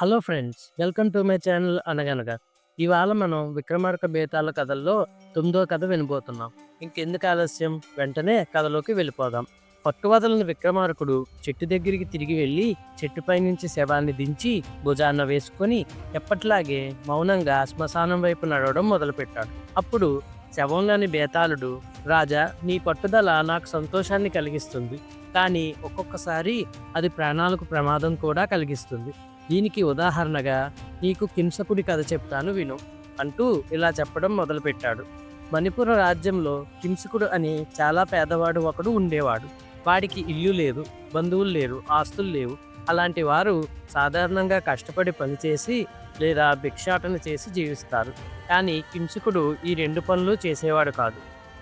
Hello friends welcome to my channel అనగనగా. ఇవాళ మనం విక్రమార్క బేతాల కథల్లో తొమ్మిదో కథ వినబోతున్నాం. ఇంకెందుకు ఆలస్యం? వెంటనే కథలోకి వెళ్ళిపోదాం. పట్టువదలని విక్రమార్కుడు చెట్టు దగ్గరికి తిరిగి వెళ్ళి చెట్టుపై నుంచి శవాన్ని దించి భుజాన వేసుకొని ఎప్పట్లాగే మౌనంగా శ్మశానం వైపు నడవడం మొదలుపెట్టాడు. అప్పుడు శవంలోని బేతాళుడు రాజా నీ పట్టుదల నాకు సంతోషాన్ని కలిగిస్తుంది. కానీ ఒక్కొక్కసారి అది ప్రాణాలకు ప్రమాదం కూడా కలిగిస్తుంది. దీనికి ఉదాహరణగా నీకు కింసకుడి కథ చెప్తాను విను అంటూ ఇలా చెప్పడం మొదలుపెట్టాడు. మణిపుర రాజ్యంలో కింసకుడు అని చాలా పేదవాడు ఒకడు ఉండేవాడు. వాడికి ఇల్లు లేదు బంధువులు లేరు ఆస్తులు లేవు. అలాంటి వారు సాధారణంగా కష్టపడి పనిచేసి లేదా భిక్షాటన చేసి జీవిస్తారు. కానీ కింసుకుడు ఈ రెండు పనులు చేసేవాడు కాదు.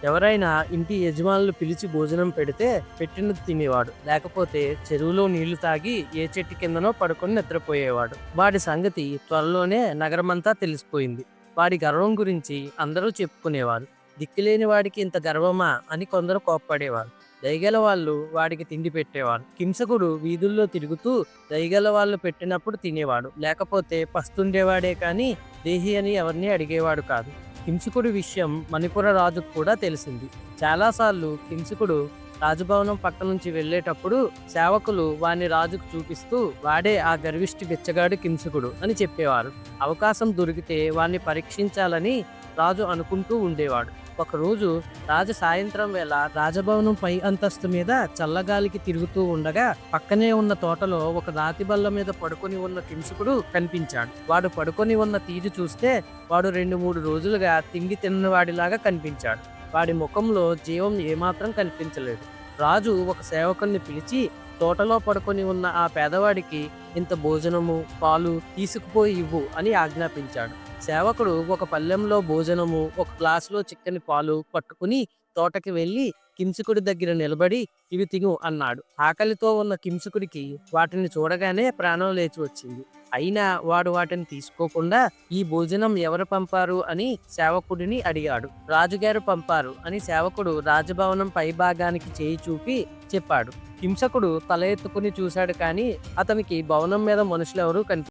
ఎవరైనా ఇంటి యజమానులు పిలిచి భోజనం పెడితే పెట్టినది తినేవాడు. లేకపోతే చెరువులో నీళ్ళు తాగి ఏ చెట్టు కిందనో పడుకొని నిద్రపోయేవాడు. వాడి సంగతి త్వరలోనే నగరమంతా తెలిసిపోయింది. వాడి గర్వం గురించి అందరూ చెప్పుకునేవారు. దిక్కులేని వాడికి ఇంత గర్వమా అని కొందరు కోప్పడేవారు. దయగల వాళ్ళు వాడికి తిండి పెట్టేవారు కింసకుడు వీధుల్లో తిరుగుతూ దయగల వాళ్ళు పెట్టినప్పుడు తినేవాడు. లేకపోతే పస్తుండేవాడే కానీ దేహి అని ఎవరిని అడిగేవాడు కాదు. హింసకుడి విషయం మణిపుర రాజుకు కూడా తెలిసింది. చాలాసార్లు హింసకుడు రాజభవనం పక్క నుంచి వెళ్ళేటప్పుడు సేవకులు వాని రాజుకు చూపిస్తూ వాడే ఆ గర్విష్టి బిచ్చగాడు కింసుకుడు అని చెప్పేవారు. అవకాశం దొరికితే వాణ్ణి పరీక్షించాలని రాజు అనుకుంటూ ఉండేవాడు. ఒకరోజు రాజు సాయంత్రం వేళ రాజభవనం పై అంతస్తు మీద చల్లగాలికి తిరుగుతూ ఉండగా పక్కనే ఉన్న తోటలో ఒక రాతి బల్ల మీద పడుకొని ఉన్న కింసుకుడు కనిపించాడు. వాడు పడుకొని ఉన్న తీజు చూస్తే వాడు రెండు మూడు రోజులుగా తిండి తిన్నవాడిలాగా కనిపించాడు. వాడి ముఖంలో జీవం ఏమాత్రం కనిపించలేదు. రాజు ఒక సేవకుని పిలిచి తోటలో పడుకొని ఉన్న ఆ పేదవాడికి ఇంత భోజనము పాలు తీసుకుపోయి ఇవ్వు అని ఆజ్ఞాపించాడు. సేవకుడు ఒక పల్లెంలో భోజనము ఒక గ్లాసులో చిక్కని పాలు పట్టుకుని తోటకి వెళ్ళి కింసుకుడి దగ్గర నిలబడి ఇవి తిను అన్నాడు. ఆకలితో ఉన్న కింసుకుడికి వాటిని చూడగానే ప్రాణం లేచి వచ్చింది. అయినా వాడు వాటిని తీసుకోకుండా ఈ భోజనం ఎవరు పంపారు అని సేవకుడిని అడిగాడు. రాజుగారు పంపారు అని సేవకుడు రాజభవనం పై భాగానికి చేయి చూపి చెప్పాడు. హింసకుడు తల ఎత్తుకుని చూశాడు కానీ అతనికి భవనం మీద మనుషులెవరూ కనిపి